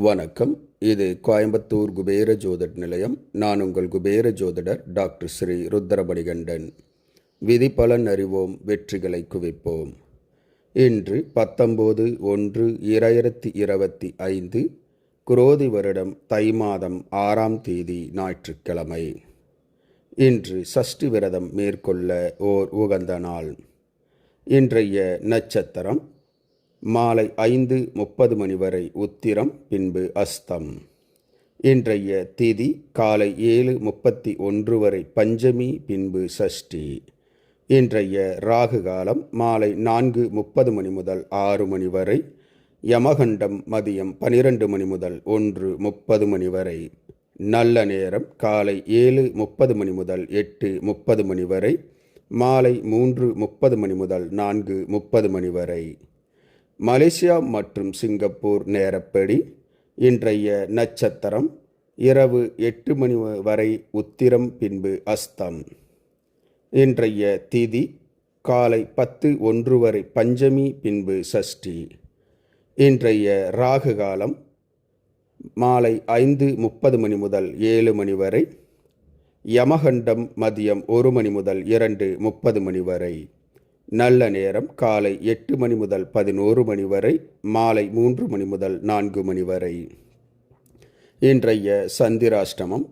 வணக்கம். இது கோயம்புத்தூர் குபேர ஜோதிட நிலையம். நான் உங்கள் குபேர ஜோதிடர் டாக்டர் ஸ்ரீ ருத்ரபடிகண்டன் விதி பலன் அறிவோம் வெற்றிகளை குவிப்போம். இன்று பத்தொம்போது ஒன்று இரண்டாயிரத்தி இருபத்தி ஐந்து குரோதி வருடம் தை மாதம் ஆறாம் தேதி ஞாயிற்றுக்கிழமை. இன்று சஷ்டி விரதம் மேற்கொள்ள ஓர் உகந்த நாள். இன்றைய நட்சத்திரம் மாலை ஐந்து முப்பது மணி வரை உத்திரம் பின்பு அஸ்தம். இன்றைய திதி காலை ஏழு முப்பத்தி ஒன்று வரை பஞ்சமி பின்பு சஷ்டி. இன்றைய ராகு காலம் மாலை நான்கு முப்பது மணி முதல் ஆறு மணி வரை யமகண்டம் மதியம் பனிரெண்டு மணி முதல் ஒன்று முப்பது மணி வரை நல்ல நேரம் காலை ஏழு முப்பது மணி முதல் எட்டு முப்பது மணி வரை மாலை மூன்று முப்பது மணி முதல் நான்கு முப்பது மணி வரை. மலேசியா மற்றும் சிங்கப்பூர் நேரப்படி இன்றைய நட்சத்திரம் இரவு எட்டு மணி வரை உத்திரம் பின்பு அஸ்தம். இன்றைய திதி காலை பத்து ஒன்று வரை பஞ்சமி பின்பு சஷ்டி. இன்றைய ராகு காலம் மாலை ஐந்து முப்பது மணி முதல் ஏழு மணி வரை யமகண்டம் மதியம் ஒரு மணி முதல் இரண்டு முப்பது மணி வரை. நல்ல நேரம் காலை எட்டு மணி முதல் பதினோரு மணி வரை மாலை மூன்று மணி முதல் நான்கு மணி வரை. இன்றைய சந்திராஷ்டமம்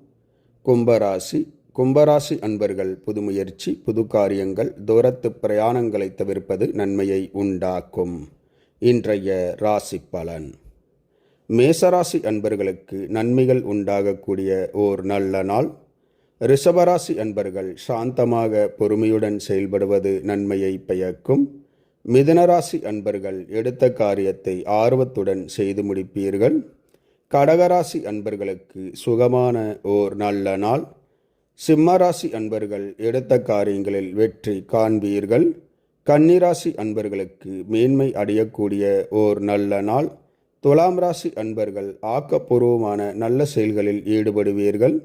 கும்பராசி. கும்பராசி அன்பர்கள் புது முயற்சி புது காரியங்கள் தூரத்து பிரயாணங்களை தவிர்ப்பது நன்மையை உண்டாக்கும். இன்றைய ராசி பலன். மேசராசி அன்பர்களுக்கு நன்மைகள் உண்டாகக்கூடிய ஓர் நல்ல நாள். ரிஷபராசி அன்பர்கள் சாந்தமாக பொறுமையுடன் செயல்படுவது நன்மையை பயக்கும் மிதனராசி அன்பர்கள் எடுத்த காரியத்தை ஆர்வத்துடன் செய்து முடிப்பீர்கள். கடகராசி அன்பர்களுக்கு சுகமான ஓர் நல்ல நாள். சிம்மராசி அன்பர்கள் எடுத்த காரியங்களில் வெற்றி காண்பீர்கள். கன்னிராசி அன்பர்களுக்கு மேன்மை அடையக்கூடிய ஓர் நல்ல நாள். துலாம் ராசி அன்பர்கள் ஆக்கப்பூர்வமான நல்ல செயல்களில் ஈடுபடுவீர்கள்.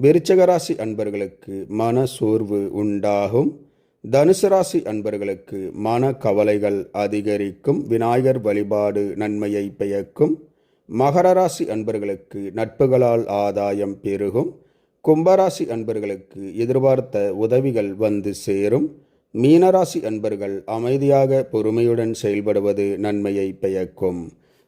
விருச்சகராசி அன்பர்களுக்கு மன சோர்வு உண்டாகும். தனுசு ராசி அன்பர்களுக்கு மன கவலைகள் அதிகரிக்கும். விநாயகர் வழிபாடு நன்மையை பெயக்கும் மகர ராசி அன்பர்களுக்கு நட்புகளால் ஆதாயம் பெருகும். கும்பராசி அன்பர்களுக்கு எதிர்பார்த்த உதவிகள் வந்து சேரும். மீனராசி அன்பர்கள் அமைதியாக பொறுமையுடன் செயல்படுவது நன்மையை பெயக்கும்